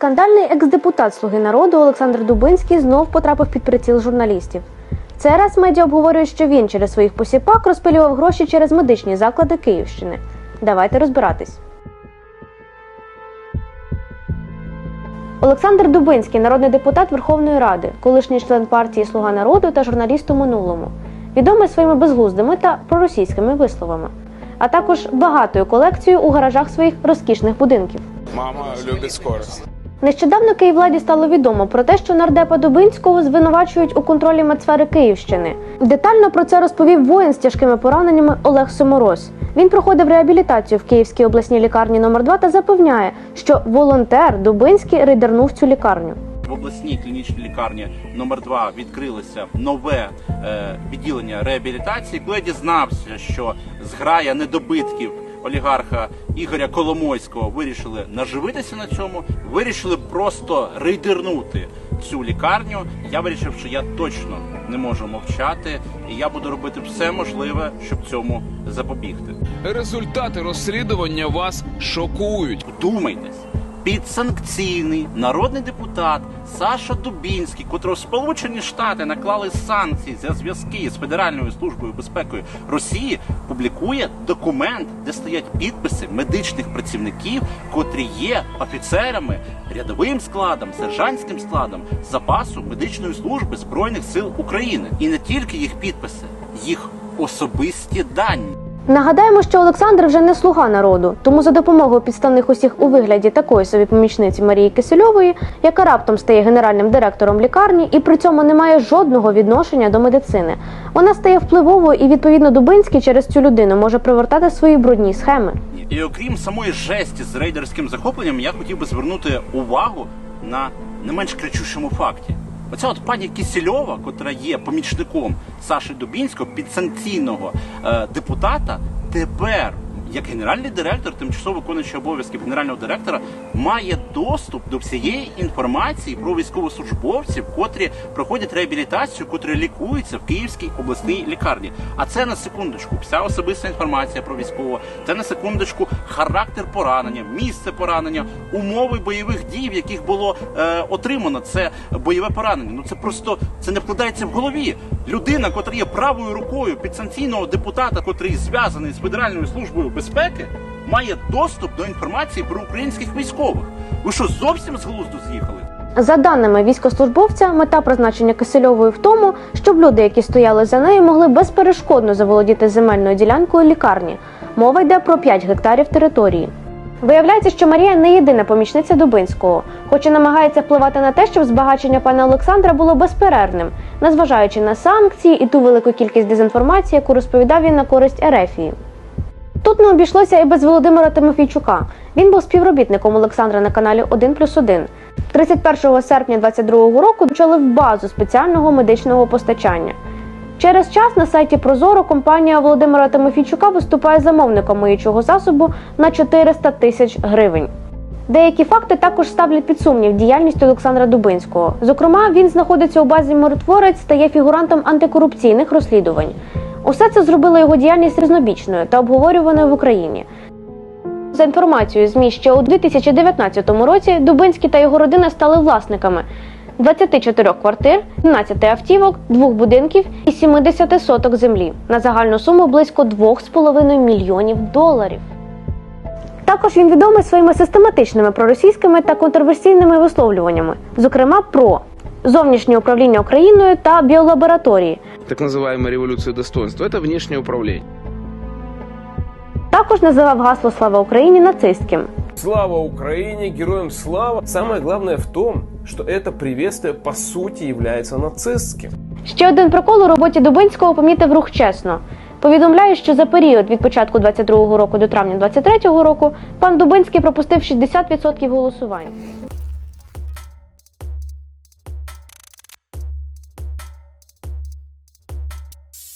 Скандальний екс-депутат Слуги народу Олександр Дубинський знов потрапив під приціл журналістів. Цей раз медіа обговорюють, що він через своїх посіпак розпилював гроші через медичні заклади Київщини. Давайте розбиратись. Олександр Дубинський, народний депутат Верховної Ради, колишній член партії Слуга народу та журналіст у минулому, відомий своїми безглуздими та проросійськими висловами, а також багатою колекцією у гаражах своїх розкішних будинків. Мама любит скорость. Нещодавно Київладі стало відомо про те, що нардепа Дубинського звинувачують у контролі медсфери Київщини. Детально про це розповів воїн з тяжкими пораненнями Олег Сомороз. Він проходив реабілітацію в Київській обласній лікарні номер 2 та запевняє, що волонтер Дубинський рейдернув цю лікарню. В обласній клінічній лікарні номер 2 відкрилося нове е, відділення реабілітації. Коли я дізнався, що зграя недобитків олігарха Ігоря Коломойського вирішили наживитися на цьому, вирішили просто рейдернути цю лікарню. Я вирішив, що я точно не можу мовчати, і я буду робити все можливе, щоб цьому запобігти. Результати розслідування вас шокують. Вдумайтесь, підсанкційний народний депутат Саша Дубінський, котрого Сполучені Штати наклали санкції за зв'язки з Федеральною службою безпеки Росії, публікує документ, де стоять підписи медичних працівників, котрі є офіцерами, рядовим складом, сержантським складом запасу медичної служби збройних сил України, і не тільки їх підписи, їх особисті дані. Нагадаємо, що Олександр вже не слуга народу, тому за допомогою підставних усіх у вигляді такої собі помічниці Марії Кисельової, яка раптом стає генеральним директором лікарні і при цьому не має жодного відношення до медицини. Вона стає впливовою і відповідно Дубинський через цю людину може привертати свої брудні схеми. І окрім самої жесті з рейдерським захопленням, я хотів би звернути увагу на не менш кричущому факті. Оця от пані Кісельова, котра є помічником Саші Дубінського, підсанкційного е, депутата, тепер, як генеральний директор, тимчасово виконуючий обов'язків генерального директора, має доступ до всієї інформації про військовослужбовців, котрі проходять реабілітацію, котрі лікуються в Київській обласній лікарні. А це на секундочку, вся особиста інформація про військового, це на секундочку характер поранення, місце поранення, умови бойових дій, в яких було е, отримано це бойове поранення. Ну це просто це не вкладається в голові. Людина, котра є правою рукою підсанкційного депутата, котрий зв'язаний з Федеральною службою безпеки, має доступ до інформації про українських військових. Ви що зовсім з глузду з'їхали? За даними військовослужбовця, мета призначення Кисельової в тому, щоб люди, які стояли за нею, могли безперешкодно заволодіти земельною ділянкою лікарні. Мова йде про 5 гектарів території. Виявляється, що Марія не єдина помічниця Дубинського, хоч і намагається впливати на те, щоб збагачення пана Олександра було безперервним, незважаючи на санкції і ту велику кількість дезінформації, яку розповідав він на користь Ерефії. Тут не обійшлося і без Володимира Тимофійчука. Він був співробітником Олександра на каналі 1 плюс 1. 31 серпня 2022 року очолив базу спеціального медичного постачання. Через час на сайті Прозоро компанія Володимира Тимофійчука виступає замовником миючого засобу на 400 тисяч гривень. Деякі факти також ставлять під сумнів діяльність Олександра Дубинського. Зокрема, він знаходиться у базі миротворець та є фігурантом антикорупційних розслідувань. Усе це зробило його діяльність різнобічною та обговорюваною в Україні. За інформацією ЗМІ, ще у 2019 році Дубинський та його родина стали власниками 24 квартир, 17 автівок, двох будинків і 70 соток землі на загальну суму близько 2,5 мільйонів доларів. Також він відомий своїми систематичними проросійськими та контроверсійними висловлюваннями, зокрема про зовнішнє управління Україною та біолабораторії, так называемой революции достоинства, это внешнее управление. також називав гасло Слава Україні нацистським. Слава Украине, героям слава. Самое главное в том, что это приветствие по сути является нацистским. Ще один прокол у роботі Дубинського помітив рух чесно. Повідомляє, що за період від початку 22-го року до травня 23-го року пан Дубинський пропустив 60% голосувань.